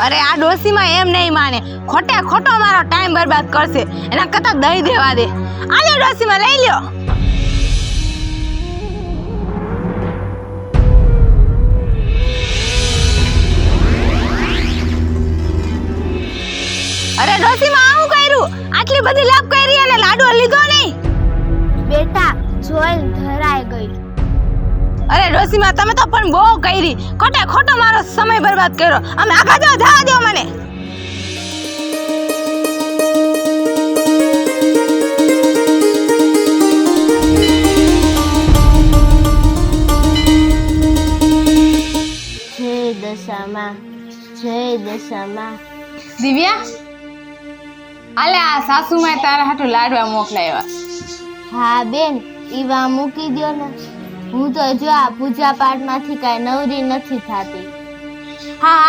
અરે આ ડોસીમાં એમ નહીં માને. ખોટે ખોટો મારો ટાઈમ બરબાદ કરશે. એના કરતાં દહીં દેવા દે. આજે ડોસીમાં લઈ લ્યો. અરે ડોસીમાં આવું કર્યું? આટલી બધી લાભ કરી અને લાડુ લીધો નહીં. બેટા, જોઈને ધરાઈ ગઈ. અરે ડોસીમાં તમે તો પણ બહુ કરી. ખોટે ખોટો મારો સમય બરબાદ કર્યો. અમે આગા જો જવા દો મને. જય દશામાં જય દશામાં. દિવ્યા આલે આ સાસુમાં તારા હાટુ લાડવા મોકલાવ્યા. હા બેન ઈવા મૂકી દ્યો ને હું તો જો આ પૂજા પાઠમાંથી કાંઈ નવરી નથી થતી. હા